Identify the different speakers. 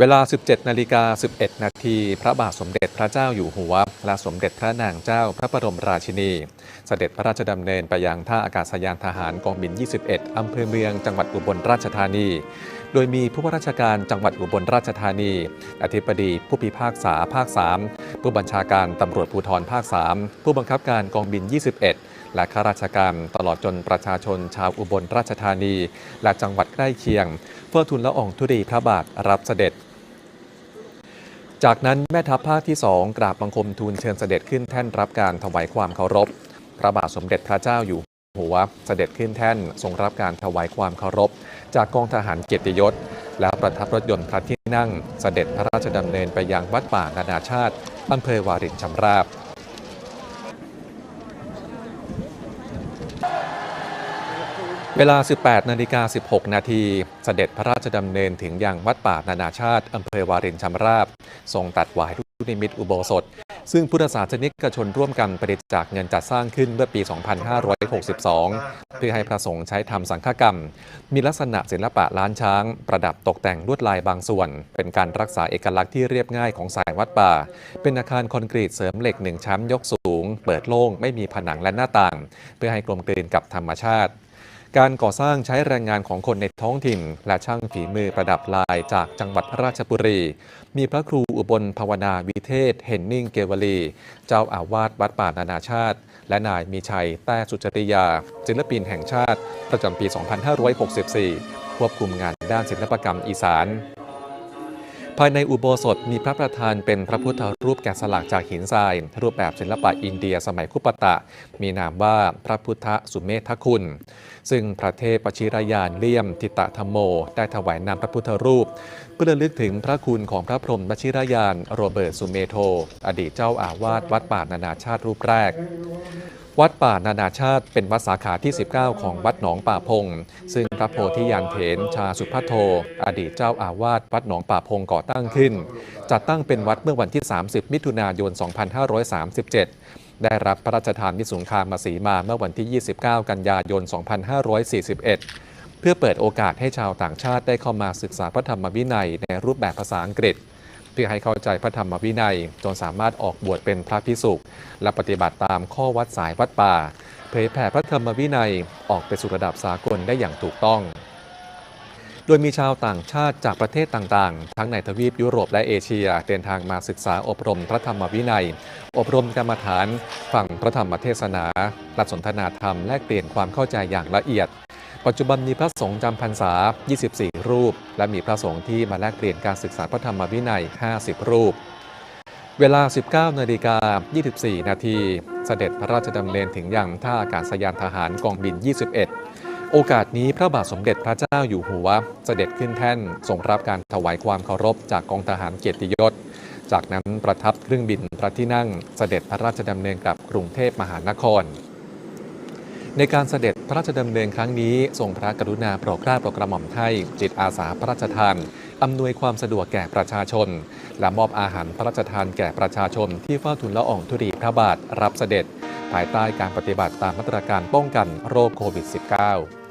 Speaker 1: เวลา 17 นาฬิกา 11 นาที พระบาทสมเด็จพระเจ้าอยู่หัว และสมเด็จพระนางเจ้าพระบรมราชินี เสด็จพระราชดำเนินไปยังท่าอากาศยานทหารกองบิน 21 อำเภอเมือง จังหวัดอุบลราชธานี โดยมีผู้ว่าราชการจังหวัดอุบลราชธานี อธิบดีผู้พิพากษาภาค 3 ผู้บัญชาการตำรวจภูธรภาค 3 ผู้บังคับการกองบิน 21 และข้าราชการตลอดจนประชาชนชาวอุบลราชธานี และจังหวัดใกล้เคียง เพื่อทูลละอองธุลีพระบาทรับเสด็จ จากนั้นแม่ทัพภาคที่2กราบบังคมทูลเชิญเสด็จขึ้นแท่นรับการถวายความเคารพ พระบาทสมเด็จพระเจ้าอยู่หัวเสด็จขึ้นแท่นทรงรับการถวายความเคารพ จากกองทหารเกียรติยศ แล้วประทับรถยนต์พระที่นั่งเสด็จพระราชดำเนินไปยังวัดป่านานาชาติอำเภอวารินชำราบ เวลา 18 นาฬิกา 16 นาทีเสด็จพระราชดำเนินถึงยังวัดป่านานาชาติอำเภอวารินชำราบ ทรงตัดหวายทุนิมิตอุโบสถ ซึ่งพุทธศาสนิกชนร่วมกันบริจาคเงินจัดสร้างขึ้นเมื่อปี 2562 เพื่อให้พระสงฆ์ใช้ทำสังฆกรรม มีลักษณะศิลปะล้านช้าง ประดับตกแต่งลวดลายบางส่วน เป็นการรักษาเอกลักษณ์ที่เรียบง่ายของสายวัดป่า เป็นอาคารคอนกรีตเสริมเหล็กหนึ่งชั้นยกสูง เปิดโล่งไม่มีผนังและหน้าต่าง เพื่อให้กลมกลืนกับธรรมชาติ การก่อสร้างใช้แรงงานของคนในท้องถิ่น และช่างฝีมือประดับลายจากจังหวัดราชบุรี มีพระครูอุบลภาวนาวิเทศ เห็นนิ่งเกวลี เจ้าอาวาสวัดป่านานาชาติ และนายมีชัย แต้สุจริยาศิลปินแห่งชาติ ประจำปี 2564 ควบคุมงานด้านศิลปกรรมอีสาน ภายในอุโบสถมีพระประธานเป็นพระพุทธรูปแกะสลักจากหินทราย รูปแบบศิลปะอินเดียสมัยคุปตะ มีนามว่าพระพุทธสุเมธคุณ ซึ่งพระเทพปชิรยานเลี่ยมทิตะธรรมโม ได้ถวายนามพระพุทธรูป เพื่อระลึกถึงพระคุณของพระพรหมวชิรยานโรเบิร์ตสุเมโท อดีตเจ้าอาวาสวัดป่านานาชาติรูปแรก วัดป่านานาชาติเป็นวัดสาขาที่ 19 ของวัดหนองป่าพง ซึ่งพระโพธิยานเถนชาสุพัทโท อดีตเจ้าอาวาสวัดหนองป่าพงก่อตั้งขึ้น จัดตั้งเป็นวัดเมื่อวันที่ 30 มิถุนายน 2537 ได้รับพระราชทานมิสุงคามาสีมาเมื่อวันที่ 29 กันยายน 2541 เพื่อเปิดโอกาสให้ชาวต่างชาติได้เข้ามาศึกษาพระธรรมวินัยในรูปแบบภาษาอังกฤษ พื่อให้เข้าใจพระธรรมวินัย จนสามารถออกบวชเป็นพระพิสุและปฏิบัติตามข้อวัดสายวัดป่า เผยแผ่พระธรรมวินัยออกไปสู่ระดับสากลได้อย่างถูกต้อง โดยมีชาวต่างชาติจากประเทศต่างๆ ทั้งในทวีปยุโรปและเอเชีย เดินทางมาศึกษาอบรมพระธรรมวินัย อบรมกรรมฐาน ฝั่งพระธรรมเทศนาและสนทนาธรรมแลกเปลี่ยนความเข้าใจอย่างละเอียด ปัจจุบันมีพระสงฆ์จำพรรษา 24 รูป และมีพระสงฆ์ที่มาแลกเปลี่ยนการศึกษาพระธรรมวินัย 50 รูป เวลา 19นาฬิกา24 นาทีเสด็จพระราชดำเนินถึงยังท่าอากาศยานทหารกองบิน 21 โอกาสนี้พระบาทสมเด็จพระเจ้าอยู่หัวเสด็จขึ้นแท่นทรงรับการถวายความเคารพจากกองทหารเกียรติยศ จากนั้นประทับเครื่องบินพระที่นั่งเสด็จพระราชดำเนินกลับกรุงเทพมหานคร ในการเสด็จพระราชดำเนินครั้งนี้ทรงพระกรุณาโปรดเกล้าโปรดกระหม่อมให้จิตอาสาพระราชทานอำนวยความสะดวกแก่ประชาชน และมอบอาหารพระราชทานแก่ประชาชน ที่เฝ้าทุนละอองธุรีพระบาทรับเสด็จ ภายใต้การปฏิบัติตามมาตรการป้องกันโรคโควิด -19